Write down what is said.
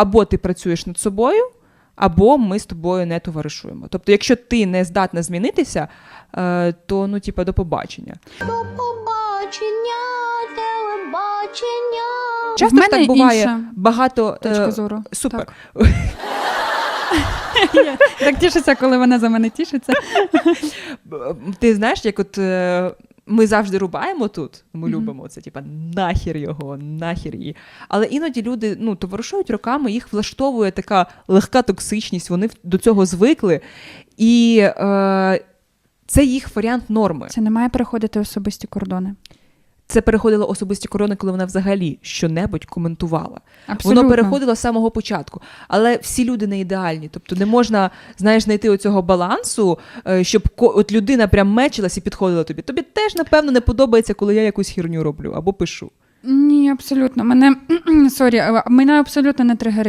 або ти працюєш над собою, або ми з тобою не товаришуємо. Тобто, якщо ти не здатна змінитися, е, то ну, типа, до побачення. Побачення, телебачення. Часто мене так буває інша багато е, Точка зору. Супер. Так. Я так тішиться, коли вона за мене тішиться. Ти знаєш, як от е, ми завжди рубаємо тут, ми Мгм. любимо це, типа нахер його, нахер її. Але іноді люди ну, товаришують роками, їх влаштовує така легка токсичність, вони до цього звикли. І е, це їх варіант норми. Це не має переходити особисті кордони. Це переходило особисті корони, коли вона взагалі щонебудь коментувала. Абсолютно. Воно переходило з самого початку. Але всі люди не ідеальні. Тобто не можна, знаєш, знайти оцього балансу, е, щоб от людина прям мечилась і підходила тобі. Тобі теж, напевно, не подобається, коли я якусь херню роблю або пишу. Ні, абсолютно. Мене сорі, мене абсолютно не тригерить.